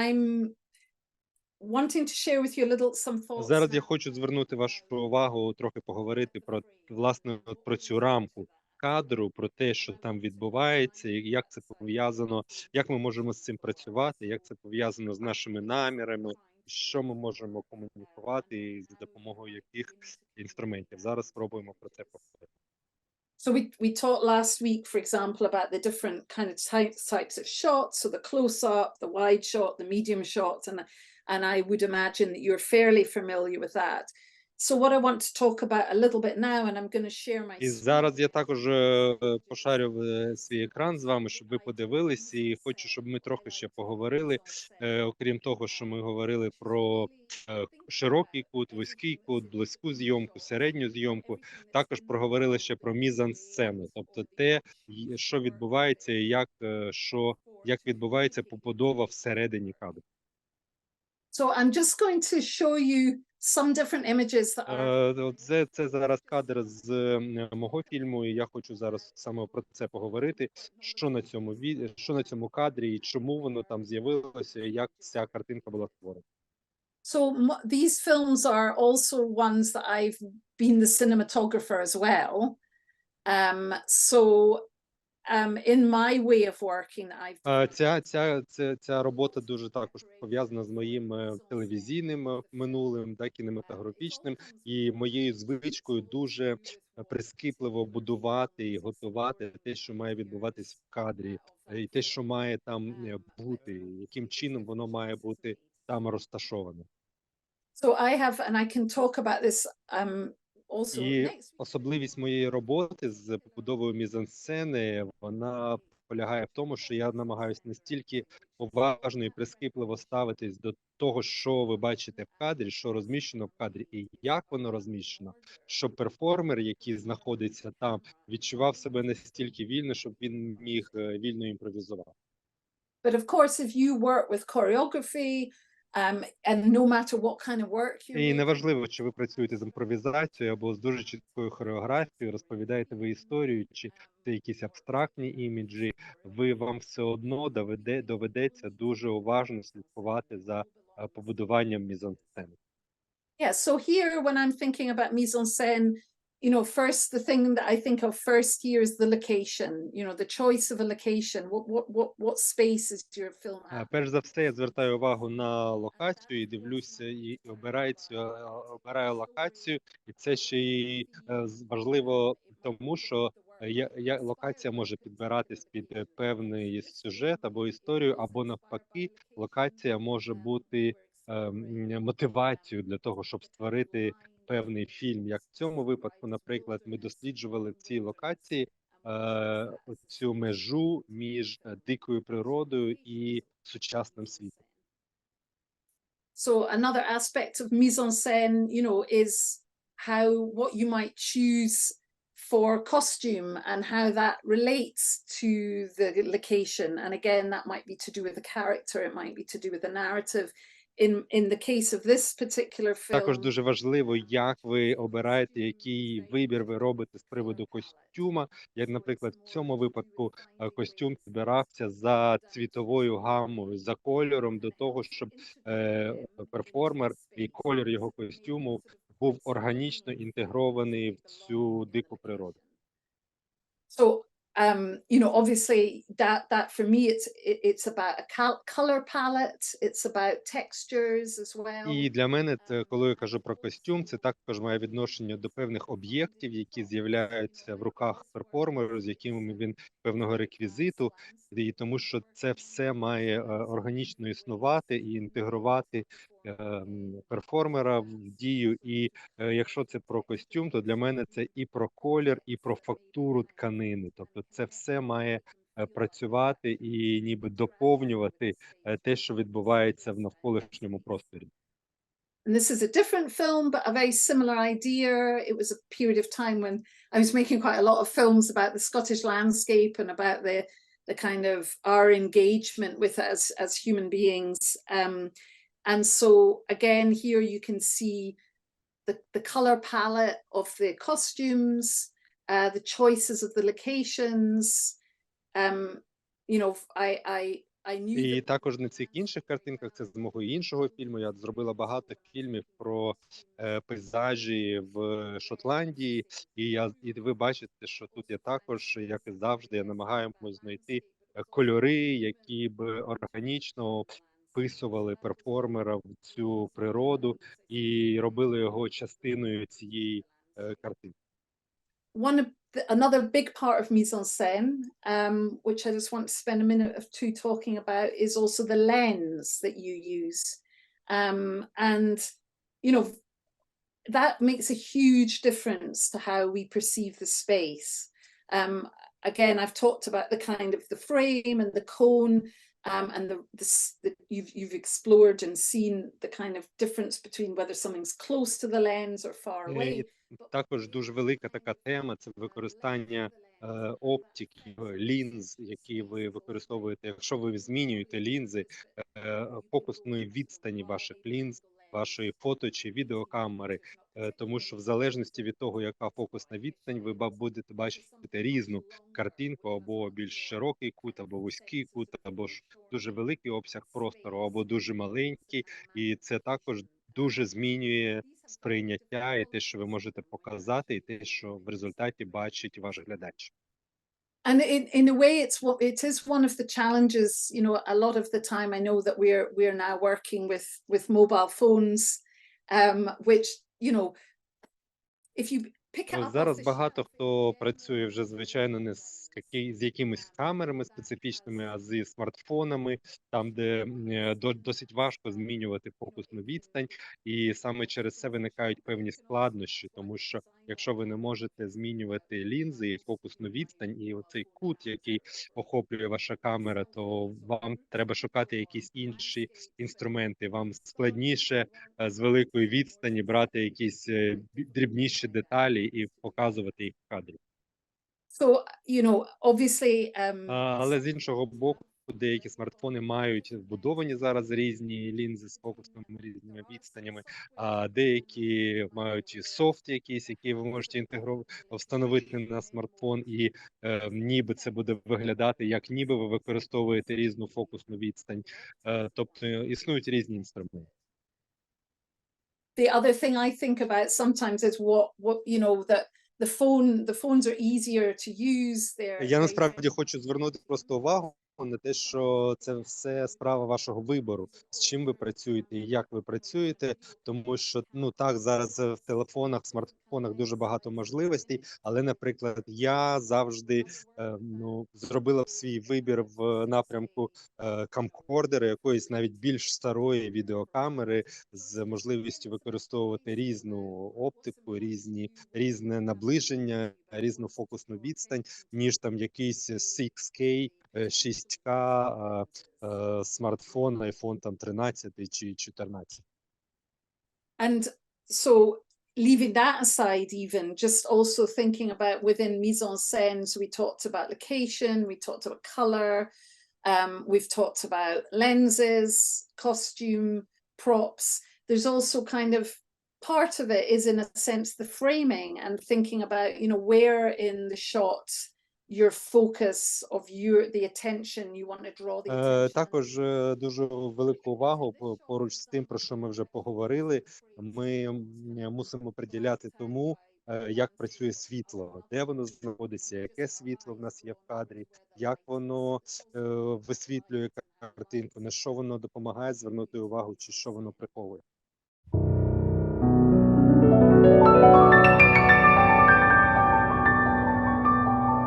I'm wanting to share with you a little some thoughts. Зараз я хочу звернути вашу увагу, трохи поговорити про власне про цю рамку кадру, про те, що там відбувається, і як це пов'язано, як ми можемо з цим працювати, як це пов'язано з нашими намірами, що ми можемо комунікувати і за допомогою яких інструментів. Зараз спробуємо про це поговорити. So we, we talked last week, for example, about the different kind of types types of shots. So the close up, the wide shot, the medium shots, and and I would imagine that you're fairly familiar with that. So what I want to talk about a little bit now, and I'm going to share my І зараз я також е, пошарю е, свій екран з вами, щоб ви подивились, і хочу, щоб ми трохи ще поговорили. Е, окрім того, що ми говорили про е, широкий кут, вузький кут, близьку зйомку, середню зйомку. Також проговорили ще про мізансцену, тобто те, що відбувається, і як е, що як відбувається побудова всередині кадру. So I'm just going to show you some different images that are Е, Це, це зараз кадр з е, мого фільму, і я хочу зараз саме про це поговорити. Що на цьому ві... що на цьому кадрі, і чому воно там з'явилося, і як ця картинка була створена. So m- these films are also ones that I've been the cinematographer as well. Um, so um, in my way of working, I've Е, Ця, ця, ця, ця робота дуже також пов'язана з моїм е, телевізійним е, минулим, да, кінематографічним, і моєю звичкою дуже е, прискіпливо будувати і готувати те, що має відбуватись в кадрі, е, і те, що має там е, бути, яким чином воно має бути там розташоване. so I have, and I can talk about this um, І особливість моєї роботи з побудовою мізансцени вона полягає в тому, що я намагаюся настільки уважно і прискіпливо ставитись до того, що ви бачите в кадрі, що розміщено в кадрі, і як воно розміщено, щоб перформер, який знаходиться там, відчував себе настільки вільно, щоб він міг е, вільно імпровізувати. But of course, if you work with choreography, um, and no matter what kind of work you're І неважливо, чи ви працюєте з імпровізацією або з дуже чіткою хореографією, розповідаєте ви історію, чи це якісь абстрактні іміджі, ви вам все одно доведе доведеться дуже уважно слідкувати за е, побудуванням мізансцени. Yeah, so here when I'm thinking about mise en scène, you know, first the thing that I think of first here is the location, you know, the choice of a location. What what what what space is your film Е, at? Перш за все, я звертаю увагу на локацію і дивлюся і обираю цю е, обираю локацію, і це ще й е, з- важливо тому, що я, я локація може підбиратись під е, певний сюжет або історію, або навпаки, локація може бути е, м, мотивацією для того, щоб створити певний фільм. Як в цьому випадку, наприклад, ми досліджували в цій локації е, цю межу між е, дикою природою і сучасним світом. So another aspect of mise en scène, you know, is how what you might choose for costume and how that relates to the location. And again, that might be to do with the character, it might be to do with the narrative. In in the case of this particular film, Також дуже важливо, як ви обираєте, який вибір ви робите з приводу костюма. Як, наприклад, в цьому випадку е, костюм підбирався за цвітовою гамою, за кольором до того, щоб е, перформер і колір його костюму був органічно інтегрований в цю дику природу. so um you know obviously that that for me it's it, it's about a color palette it's about textures as well. І для мене, це, коли я кажу про костюм, це також має відношення до певних об'єктів, які з'являються в руках перформеру, з якими він певного реквізиту, і тому що це все має е, органічно існувати і інтегрувати перформера в дію. І е, якщо це про костюм, то для мене це і про колір, і про фактуру тканини. Тобто, це все має е, працювати і ніби доповнювати е, те, що відбувається в навколишньому просторі. and this is a different film but a very similar idea it was a period of time when i was making quite a lot of films about the scottish landscape and about the the kind of our engagement with it as as human beings um and so again here you can see the the color palette of the costumes uh the choices of the locations um you know i i I knew І також на цих інших картинках, це з мого іншого фільму. Я зробила багато фільмів про е, пейзажі в Шотландії, і я і ви бачите, що тут я також, як і завжди, я намагаємось знайти кольори, які б органічно вписували перформера в цю природу і робили його частиною цієї е, картинки. one of the, another big part of mise en scène, um, which I just want to spend a minute or two talking about, is also the lens that you use. Um, and, you know, that makes a huge difference to how we perceive the space. Um, again, I've talked about the kind of the frame and the cone. Um, and the, the, the you've you've explored and seen the kind of difference between whether something's close to the lens or far Е, away. Також дуже велика така тема це використання е, оптики, е, лінз, які ви використовуєте. Якщо ви змінюєте лінзи е, фокусної відстані ваших лінз, вашої фото чи відеокамери, е, тому що в залежності від того, яка фокусна відстань, ви будете бачити різну картинку, або більш широкий кут, або вузький кут, або ж дуже великий обсяг простору, або дуже маленький, і це також дуже змінює сприйняття і те, що ви можете показати, і те, що в результаті бачить ваш глядач. And in, in a way it's what it is one of the challenges you know a lot of the time i know that we're we're now working with with mobile phones um which you know if you Ну, Зараз багато хто працює вже звичайно не з які з якимись камерами специфічними, а зі смартфонами, там де е, до- досить важко змінювати фокусну відстань, і саме через це виникають певні складнощі, тому що якщо ви не можете змінювати лінзи і фокусну відстань, і оцей кут, який охоплює ваша камера, то вам треба шукати якісь інші інструменти. Вам складніше е, з великої відстані брати якісь е, дрібніші деталі і показувати їх в кадрі. so you know obviously um А, Але з іншого боку, деякі смартфони мають вбудовані зараз різні лінзи з фокусними різними відстанями, а деякі мають і софт якийсь, який ви можете інтегрувати, встановити на смартфон, і е, ніби це буде виглядати, як ніби ви використовуєте різну фокусну відстань. Е, тобто існують різні інструменти. the other thing i think about sometimes is what what you know that the phone the phones are easier to use they're Я they're насправді хочу звернути просто увагу на те, що це все справа вашого вибору, з чим ви працюєте і як ви працюєте, тому що ну так зараз в телефонах, смартфонах дуже багато можливостей. Але, наприклад, я завжди е, ну зробила свій вибір в напрямку е, камкордера, якоїсь навіть більш старої відеокамери з можливістю використовувати різну оптику, різні різне наближення, різну фокусну відстань, ніж там якийсь 6K, е, 6К е, е, смартфон, iPhone там 13 чи 14. And so, leaving that aside, even just also thinking about within mise en scène, so we talked about location, we talked about color, um, we've talked about lenses, costume, props. There's also kind of part of it is, in a sense, the framing and thinking about, you know, where in the shot your focus of your the attention you want to draw the е, attention. Також е, дуже велику увагу по- поруч з тим, про що ми вже поговорили. Ми мусимо приділяти тому, е, як працює світло, де воно знаходиться, яке світло в нас є в кадрі, як воно висвітлює картинку, на що воно допомагає звернути увагу, чи що воно приховує.